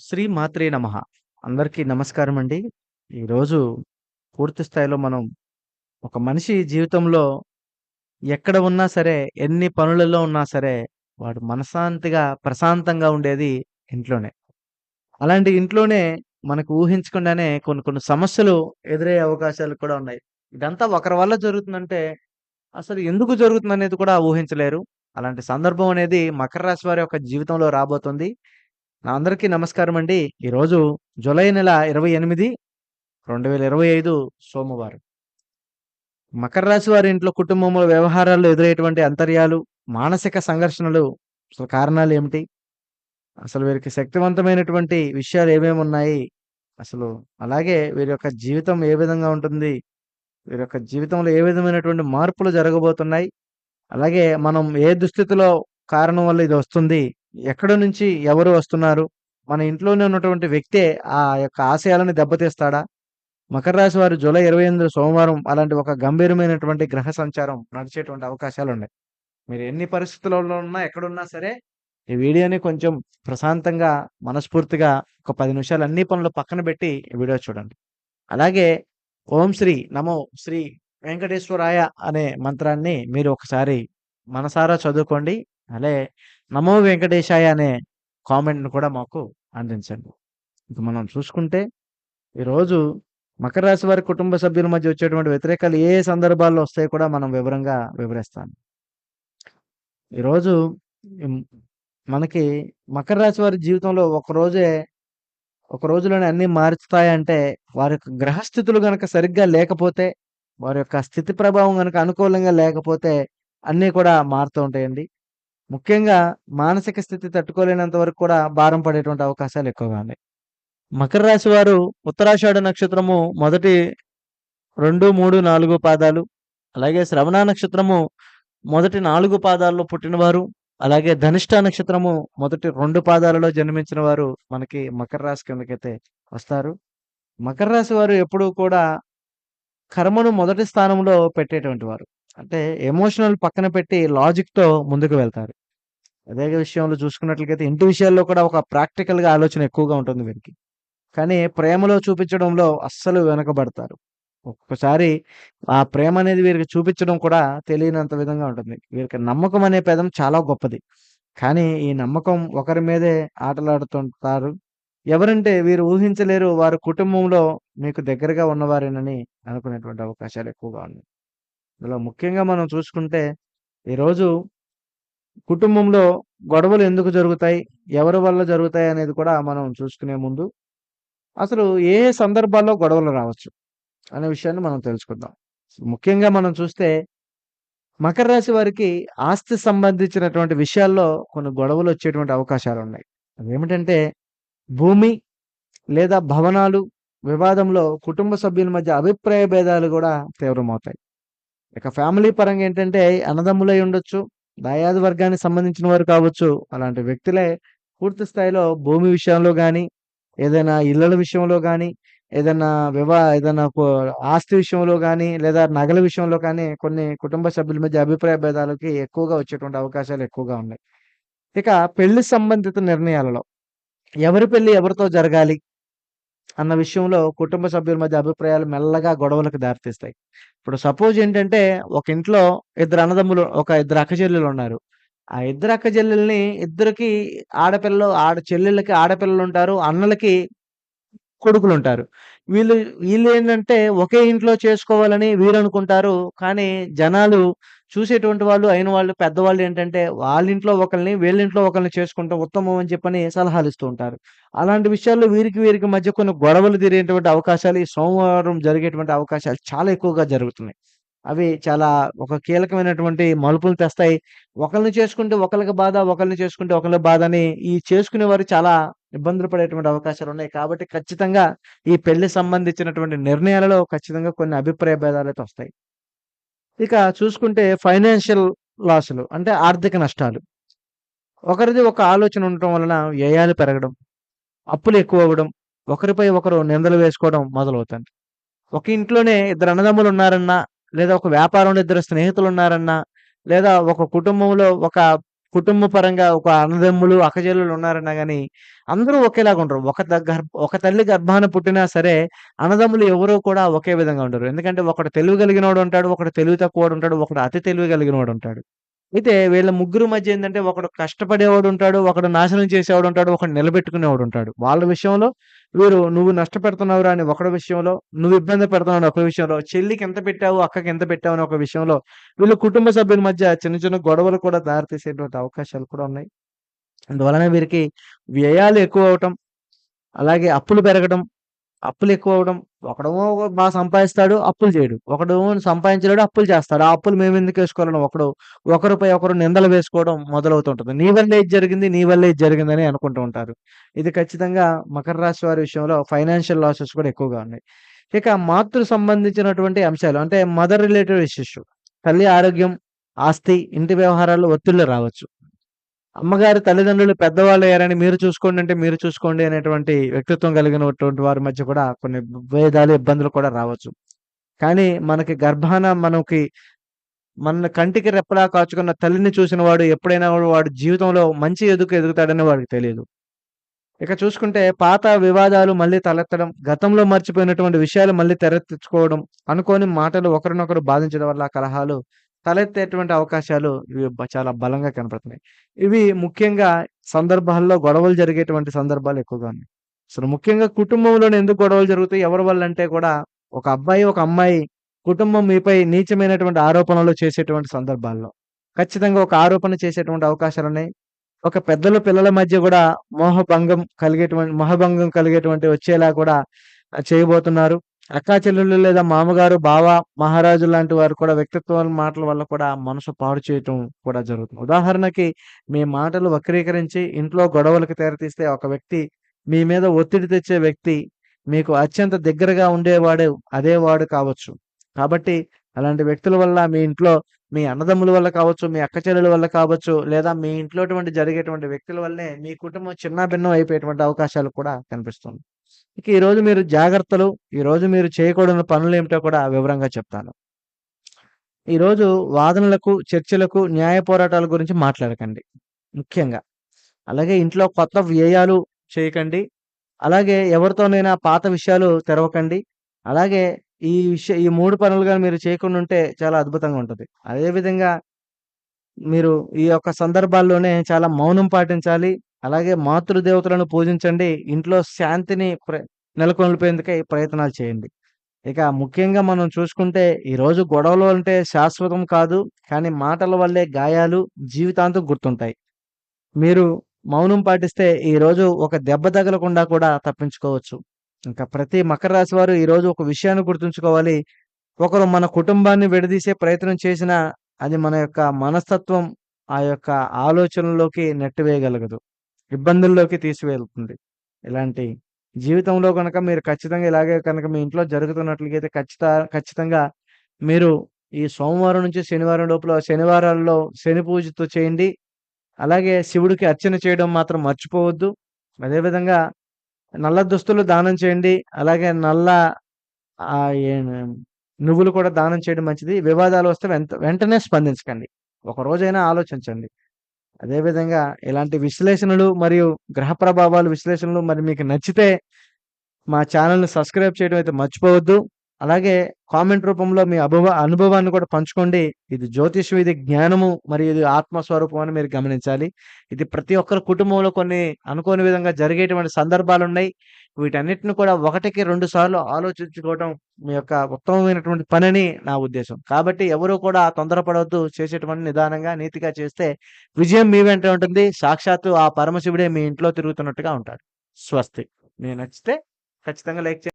శ్రీ మాత్రే నమ. అందరికీ నమస్కారం అండి. ఈరోజు పూర్తి స్థాయిలో మనం ఒక మనిషి జీవితంలో ఎక్కడ ఉన్నా సరే ఎన్ని పనులలో ఉన్నా సరే వాడు మనశాంతిగా ప్రశాంతంగా ఉండేది ఇంట్లోనే. అలాంటి ఇంట్లోనే మనకు ఊహించకుండానే కొన్ని కొన్ని సమస్యలు ఎదురయ్యే అవకాశాలు కూడా ఉన్నాయి. ఇదంతా ఒకరి వల్ల జరుగుతుందంటే అసలు ఎందుకు జరుగుతుంది అనేది కూడా ఊహించలేరు. అలాంటి సందర్భం అనేది మకర రాశి వారి యొక్క జీవితంలో రాబోతుంది. అందరికీ నమస్కారం అండి. ఈరోజు జూలై నెల ఇరవై ఎనిమిది రెండు వేల ఇరవై ఐదు సోమవారం. మకర రాశి వారి ఇంట్లో కుటుంబంలో వ్యవహారాల్లో ఎదురయ్యేటువంటి అంతర్యాలు మానసిక సంఘర్షణలు అసలు కారణాలు ఏమిటి? అసలు వీరికి శక్తివంతమైనటువంటి విషయాలు ఏమేమి ఉన్నాయి? అసలు అలాగే వీరి యొక్క జీవితం ఏ విధంగా ఉంటుంది? వీరి యొక్క జీవితంలో ఏ విధమైనటువంటి మార్పులు జరగబోతున్నాయి? అలాగే మనం ఏ దుస్థితిలో కారణం వల్ల ఇది వస్తుంది? ఎక్కడి నుంచి ఎవరు వస్తున్నారు? మన ఇంట్లోనే ఉన్నటువంటి వ్యక్తే ఆ యొక్క ఆశయాలను దెబ్బతీస్తాడా? మకర రాశి వారు జూలై ఇరవై ఎనిమిది సోమవారం అలాంటి ఒక గంభీరమైనటువంటి గ్రహ సంచారం నడిచేటువంటి అవకాశాలు ఉన్నాయి మీరు ఎన్ని పరిస్థితులలో ఉన్నా ఎక్కడున్నా సరే ఈ వీడియోని కొంచెం ప్రశాంతంగా మనస్ఫూర్తిగా ఒక పది నిమిషాలు అన్ని పనులు పక్కన పెట్టి ఈ వీడియో చూడండి. అలాగే ఓం శ్రీ నమో శ్రీ వెంకటేశ్వరాయ అనే మంత్రాన్ని మీరు ఒకసారి మనసారా చదువుకోండి. అలే నమో వెంకటేశాయ అనే కామెంట్ను కూడా మాకు అందించండి. ఇక మనం చూసుకుంటే ఈరోజు మకర రాశి వారి కుటుంబ సభ్యుల మధ్య వచ్చేటువంటి వ్యతిరేకాలు ఏ సందర్భాల్లో వస్తాయో కూడా మనం వివరంగా వివరిస్తాను. ఈరోజు మనకి మకర రాశి వారి జీవితంలో ఒక రోజే ఒక రోజులోనే అన్ని మారుస్తాయంటే వారి యొక్క గ్రహస్థితులు గనక సరిగ్గా లేకపోతే వారి యొక్క స్థితి ప్రభావం గనక అనుకూలంగా లేకపోతే అన్నీ కూడా మారుతూ ఉంటాయండి. ముఖ్యంగా మానసిక స్థితి తట్టుకోలేనంత వరకు కూడా భారం పడేటువంటి అవకాశాలు ఎక్కువగా ఉన్నాయి. మకర రాశి వారు ఉత్తరాషాఢ నక్షత్రము మొదటి రెండు మూడు నాలుగు పాదాలు. అలాగే శ్రవణ నక్షత్రము మొదటి నాలుగు పాదాల్లో పుట్టినవారు. అలాగే ధనిష్ట నక్షత్రము మొదటి రెండు పాదాలలో జన్మించిన వారు మనకి మకర రాశి కిందకైతే వస్తారు. మకర రాశి వారు ఎప్పుడూ కూడా కర్మను మొదటి స్థానంలో పెట్టేటువంటి వారు. అంటే ఎమోషనల్ పక్కన పెట్టి లాజిక్తో ముందుకు వెళ్తారు. అదే విషయంలో చూసుకున్నట్లయితే ఇంటి విషయాల్లో కూడా ఒక ప్రాక్టికల్గా ఆలోచన ఎక్కువగా ఉంటుంది వీరికి. కానీ ప్రేమలో చూపించడంలో అస్సలు వెనకబడతారు. ఒక్కొక్కసారి ఆ ప్రేమ అనేది వీరికి చూపించడం కూడా తెలియనంత విధంగా ఉంటుంది. వీరికి నమ్మకం అనే పదం చాలా గొప్పది. కానీ ఈ నమ్మకం ఒకరి మీదే ఆటలాడుతుంటారు. ఎవరంటే వీరు ఊహించలేరు వారి కుటుంబంలో మీకు దగ్గరగా ఉన్నవారేనని అనుకునేటువంటి అవకాశాలు ఎక్కువగా ఉన్నాయి. ఇందులో ముఖ్యంగా మనం చూసుకుంటే ఈరోజు కుటుంబంలో గొడవలు ఎందుకు జరుగుతాయి? ఎవరి వల్ల జరుగుతాయి అనేది కూడా మనం చూసుకునే ముందు అసలు ఏ ఏ సందర్భాల్లో గొడవలు రావచ్చు అనే విషయాన్ని మనం తెలుసుకుందాం. ముఖ్యంగా మనం చూస్తే మకర రాశి వారికి ఆస్తి సంబంధించినటువంటి విషయాల్లో కొన్ని గొడవలు వచ్చేటువంటి అవకాశాలు ఉన్నాయి. అదేమిటంటే భూమి లేదా భవనాలు వివాదంలో కుటుంబ సభ్యుల మధ్య అభిప్రాయ భేదాలు కూడా తీవ్రమవుతాయి. ఇక ఫ్యామిలీ పరంగా ఏంటంటే అన్నదమ్ములై ఉండొచ్చు దాయాది వర్గానికి సంబంధించిన వారు కావచ్చు అలాంటి వ్యక్తులే పూర్తి స్థాయిలో భూమి విషయంలో కానీ ఏదైనా ఇళ్ళల విషయంలో కానీ ఏదైనా వివా ఏదైనా ఆస్తి విషయంలో కానీ లేదా నగల విషయంలో కానీ కొన్ని కుటుంబ సభ్యుల మధ్య అభిప్రాయ భేదాలకి ఎక్కువగా వచ్చేటువంటి అవకాశాలు ఎక్కువగా ఉన్నాయి. ఇక పెళ్ళి సంబంధిత నిర్ణయాలలో ఎవరి పెళ్ళి ఎవరితో జరగాలి? అన్న విషయంలో కుటుంబ సభ్యుల మధ్య అభిప్రాయాలు మెల్లగా గొడవలకు దారితీస్తాయి. ఇప్పుడు సపోజ్ ఏంటంటే ఒక ఇంట్లో ఇద్దరు అన్నదమ్ములు ఒక ఇద్దరు అక్కచెల్లెలు ఉన్నారు. ఆ ఇద్దరు అక్కచెల్లెల్ని ఇద్దరికి ఆడపిల్లలు ఆడ చెల్లెళ్ళకి ఆడపిల్లలు ఉంటారు అన్నలకి కొడుకులు ఉంటారు. వీళ్ళు వీళ్ళు ఏంటంటే ఒకే ఇంట్లో చేసుకోవాలని వీరు అనుకుంటారు కానీ జనాలు చూసేటువంటి వాళ్ళు అయిన వాళ్ళు పెద్దవాళ్ళు ఏంటంటే వాళ్ళ ఇంట్లో ఒకరిని వీళ్ళ ఇంట్లో ఒకరిని చేసుకుంటాం ఉత్తమం అని చెప్పని సలహాలు ఇస్తూ ఉంటారు. అలాంటి విషయాల్లో వీరికి వీరికి మధ్య కొన్ని గొడవలు తీరేటువంటి అవకాశాలు ఈ సోమవారం జరిగేటువంటి అవకాశాలు చాలా ఎక్కువగా జరుగుతున్నాయి. అవి చాలా ఒక కీలకమైనటువంటి మలుపులు తెస్తాయి. ఒకరిని చేసుకుంటే ఒకరికి బాధ ఒకరిని చేసుకుంటే ఒకరికి బాధ అని ఈ చేసుకునేవారు చాలా ఇబ్బందులు పడేటువంటి అవకాశాలు ఉన్నాయి. కాబట్టి ఖచ్చితంగా ఈ పెళ్ళి సంబంధించినటువంటి నిర్ణయాలలో ఖచ్చితంగా కొన్ని అభిప్రాయ భేదాలు అయితే వస్తాయి. ఇక చూసుకుంటే ఫైనాన్షియల్ లాసులు అంటే ఆర్థిక నష్టాలు. ఒకరిది ఒక ఆలోచన ఉండటం వలన వ్యయాలు పెరగడం అప్పులు ఎక్కువ అవ్వడం ఒకరిపై ఒకరు నిందలు వేసుకోవడం మొదలవుతుంది ఒక ఇంట్లోనే ఇద్దరు అన్నదమ్ములు ఉన్నారన్నా లేదా ఒక వ్యాపారంలో ఇద్దరు స్నేహితులు ఉన్నారన్నా లేదా ఒక కుటుంబంలో ఒక కుటుంబ పరంగా ఒక అన్నదమ్ములు, అక్కచెల్లెలు ఉన్నారన్నా కానీ అందరూ ఒకేలాగా ఉండరు. ఒక గర్భ ఒక తల్లి గర్భాన పుట్టినా సరే అన్నదమ్ములు ఎవరు కూడా ఒకే విధంగా ఉండరు. ఎందుకంటే ఒకడు తెలివి కలిగినోడు ఉంటాడు. ఒకడు తెలివి తక్కువడు ఉంటాడు. ఒకడు అతి తెలివి కలిగినోడు ఉంటాడు. అయితే వీళ్ళ ముగ్గురు మధ్య ఏంటంటే ఒకడు కష్టపడేవాడు ఉంటాడు. ఒకడు నాశనం చేసేవాడు ఉంటాడు. ఒకడు నిలబెట్టుకునేవాడు ఉంటాడు. వాళ్ళ విషయంలో వీరు నువ్వు నష్టపెడుతున్నావురా అని ఒకటి విషయంలో, నువ్వు ఇబ్బంది పెడుతున్నావు అని ఒక విషయంలో, చెల్లికి ఎంత పెట్టావు, అక్కకి ఎంత పెట్టావు అని ఒక విషయంలో, వీళ్ళు కుటుంబ సభ్యుల మధ్య చిన్న చిన్న గొడవలు కూడా దారితీసేటువంటి అవకాశాలు కూడా ఉన్నాయి. అందువలన వీరికి వ్యయాలు ఎక్కువ అవటం అలాగే అప్పులు పెరగడం, అప్పులు ఎక్కువ అవడం ఒకడేమో మా సంపాదిస్తాడు, అప్పులు చేయడు. ఒకడేమో సంపాదించలేడు, అప్పులు చేస్తాడు. ఆ అప్పులు మేమెందుకేసుకోవాలని ఒకడు ఒకరిపై ఒకరు నిందలు వేసుకోవడం మొదలవుతుంటుంది నీ వల్లే ఇది జరిగింది, నీ వల్లే ఇది జరిగిందని అనుకుంటూ ఉంటారు. ఇది ఖచ్చితంగా మకర రాశి వారి విషయంలో ఫైనాన్షియల్ లాసెస్ కూడా ఎక్కువగా ఉన్నాయి. ఇక మాతృ సంబంధించినటువంటి అంశాలు అంటే మదర్ రిలేటెడ్ ఇష్యూస్ తల్లి ఆరోగ్యం, ఆస్తి, ఇంటి వ్యవహారాల్లో ఒత్తిళ్ళు రావచ్చు. అమ్మగారి తల్లిదండ్రులు పెద్దవాళ్ళు అయ్యారని మీరు చూసుకోండి అంటే మీరు చూసుకోండి అనేటువంటి వ్యక్తిత్వం కలిగినటువంటి వారి మధ్య కూడా కొన్ని భేదాలు, ఇబ్బందులు కూడా రావచ్చు. కానీ మనకి గర్భాన మనకి మన కంటికి రెప్పలా కాచుకున్న తల్లిని చూసిన వాడు ఎప్పుడైనా వాడు జీవితంలో మంచి ఎదుగు ఎదుగుతాడని వాడికి తెలియదు ఇక చూసుకుంటే పాత వివాదాలు మళ్ళీ తలెత్తడం, గతంలో మర్చిపోయినటువంటి విషయాలు మళ్ళీ తెరెత్తించుకోవడం, అనుకోని మాటలు ఒకరినొకరు బాధించడం వల్ల కలహాలు తలెత్తేటువంటి అవకాశాలు ఇవి చాలా బలంగా కనపడుతున్నాయి. ఇవి ముఖ్యంగా సందర్భాల్లో గొడవలు జరిగేటువంటి సందర్భాలు ఎక్కువగా ఉన్నాయి. అసలు ముఖ్యంగా కుటుంబంలోనే ఎందుకు గొడవలు జరుగుతాయి? ఎవరి వల్లంటే కూడా ఒక అబ్బాయి, ఒక అమ్మాయి కుటుంబం మీపై నీచమైనటువంటి ఆరోపణలు చేసేటువంటి సందర్భాల్లో. ఖచ్చితంగా ఒక ఆరోపణ చేసేటువంటి అవకాశాలు ఉన్నాయి ఒక పెద్దలు పిల్లల మధ్య కూడా మోహభంగం కలిగేటువంటి మోహభంగం కలిగేటువంటి వచ్చేలా కూడా చేయబోతున్నారు. అక్కా చెల్లెళ్ళు లేదా మామగారు, బావ, మహారాజు లాంటి వారు కూడా వ్యక్తిత్వం మాటల వల్ల కూడా మనసు పాడు చేయటం కూడా జరుగుతుంది. ఉదాహరణకి మీ మాటలు వక్రీకరించి ఇంట్లో గొడవలకు తెరతీస్తే ఒక వ్యక్తి మీ మీద ఒత్తిడి తెచ్చే వ్యక్తి మీకు అత్యంత దగ్గరగా ఉండేవాడు అదే వాడు కావచ్చు. కాబట్టి అలాంటి వ్యక్తుల వల్ల మీ ఇంట్లో మీ అన్నదమ్ముల వల్ల కావచ్చు, మీ అక్క చెల్లెల వల్ల కావచ్చు, లేదా మీ ఇంట్లో జరిగేటువంటి వ్యక్తుల వల్లే మీ కుటుంబం చిన్నాభిన్నం అయిపోయేటువంటి అవకాశాలు కూడా కనిపిస్తుంది. ఇక ఈరోజు మీరు జాగ్రత్తలు, ఈరోజు మీరు చేయకూడని పనులు ఏమిటో కూడా వివరంగా చెప్తాను. ఈరోజు వాదనలకు, చర్చలకు, న్యాయ పోరాటాల గురించి మాట్లాడకండి ముఖ్యంగా. అలాగే ఇంట్లో కొత్త వ్యయాలు చేయకండి. అలాగే ఎవరితోనైనా పాత విషయాలు తెరవకండి. అలాగే ఈ విషయ ఈ మూడు పనులు మీరు చేయకుండా ఉంటే చాలా అద్భుతంగా ఉంటుంది అదేవిధంగా మీరు ఈ యొక్క సందర్భాల్లోనే చాలా మౌనం పాటించాలి. అలాగే మాతృదేవతలను పూజించండి. ఇంట్లో శాంతిని ప్ర నెలకొల్పేందుకై ప్రయత్నాలు చేయండి. ఇక ముఖ్యంగా మనం చూసుకుంటే ఈరోజు గొడవలు అంటే శాశ్వతం కాదు. కానీ మాటల వల్లే గాయాలు జీవితాంతం గుర్తుంటాయి. మీరు మౌనం పాటిస్తే ఈరోజు ఒక దెబ్బ తగలకుండా కూడా తప్పించుకోవచ్చు. ఇంకా ప్రతి మకర రాశి వారు ఈరోజు ఒక విషయాన్ని గుర్తుంచుకోవాలి. ఒకరు మన కుటుంబాన్ని విడదీసే ప్రయత్నం చేసినా అది మన యొక్క మనస్తత్వం, ఆ యొక్క ఆలోచనలోకి నెట్టివేయగలగదు. ఇబ్బందుల్లోకి తీసివేలుతుంది ఇలాంటి జీవితంలో కనుక మీరు ఖచ్చితంగా ఇలాగే కనుక మీ ఇంట్లో జరుగుతున్నట్లయితే ఖచ్చిత ఖచ్చితంగా మీరు ఈ సోమవారం నుంచి శనివారం లోపల శనివారాల్లో శని పూజతో చేయండి. అలాగే శివుడికి అర్చన చేయడం మాత్రం మర్చిపోవద్దు. అదేవిధంగా నల్ల దుస్తులు దానం చేయండి. అలాగే నల్ల నువ్వులు కూడా దానం చేయడం మంచిది. వివాదాలు వస్తే వెంట వెంటనే స్పందించకండి. ఒక రోజైనా ఆలోచించండి. అదేవిధంగా ఇలాంటి విశ్లేషణలు మరియు గ్రహ ప్రభావాలు విశ్లేషణలు మరి మీకు నచ్చితే మా ఛానల్ని సబ్స్క్రైబ్ చేయడం అయితే మర్చిపోవద్దు. అలాగే కామెంట్ రూపంలో మీ అభువ అనుభవాన్ని కూడా పంచుకోండి. ఇది జ్యోతిష్యం, ఇది జ్ఞానము మరియు ఇది ఆత్మ స్వరూపం అని మీరు గమనించాలి. ఇది ప్రతి ఒక్కరి కుటుంబంలో కొన్ని అనుకోని విధంగా జరిగేటువంటి సందర్భాలు ఉన్నాయి వీటన్నిటిని కూడా ఒకటికి రెండు సార్లు ఆలోచించుకోవటం మీ యొక్క ఉత్తమమైనటువంటి పనిని నా ఉద్దేశం. కాబట్టి ఎవరు కూడా తొందరపడవద్దు చేసేటువంటి నిదానంగా, నీతిగా చేస్తే విజయం మీ వెంట ఉంటుంది. సాక్షాత్తు ఆ పరమశివుడే మీ ఇంట్లో తిరుగుతున్నట్టుగా ఉంటాడు. స్వస్తి. నేను నచ్చితే ఖచ్చితంగా లైక్ చేయండి.